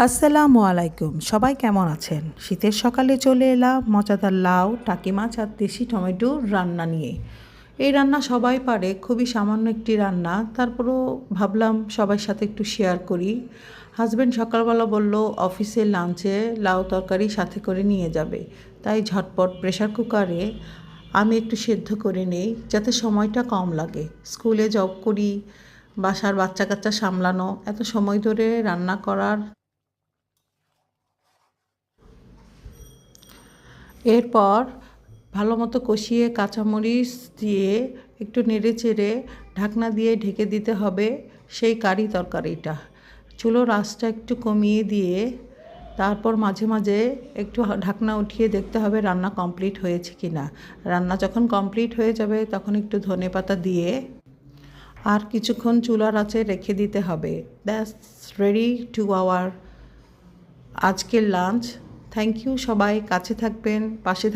আসসালামু আলাইকুম, সবাই কেমন আছেন? শীতের সকালে চলে এলাম মজাদার লাউ, টাকি মাছ আর দেশি টমেটো রান্না নিয়ে। এই রান্না সবাই পারে, খুবই সামান্য একটি রান্না। তারপরও ভাবলাম সবার সাথে একটু শেয়ার করি। হাজব্যান্ড সকালবেলা বলল অফিসে লাঞ্চে লাউ তরকারি সাথে করে নিয়ে যাবে। তাই ঝটপট প্রেশার কুকারে আমি একটু সেদ্ধ করে নেই, যাতে সময়টা কম লাগে। স্কুলে জব করি, বাসার বাচ্চা কাচ্চা সামলানো, এত সময় ধরে রান্না করার এরপর ভালো মতো কষিয়ে কাঁচামরিচ দিয়ে একটু নেড়ে চেড়ে ঢাকনা দিয়ে ঢেকে দিতে হবে সেই কারি তরকারিটা। চুলোর আঁচটা একটু কমিয়ে দিয়ে তারপর মাঝে মাঝে একটু ঢাকনা উঠিয়ে দেখতে হবে রান্না কমপ্লিট হয়েছে কি না রান্না যখন কমপ্লিট হয়ে যাবে তখন একটু ধনে পাতা দিয়ে আর কিছুক্ষণ চুলার আঁচে রেখে দিতে হবে। দ্যাটস রেডি টু আওয়ার আজকের লাঞ্চ থ্যাংক ইউ সবাই কাছে থাকবেন পাশে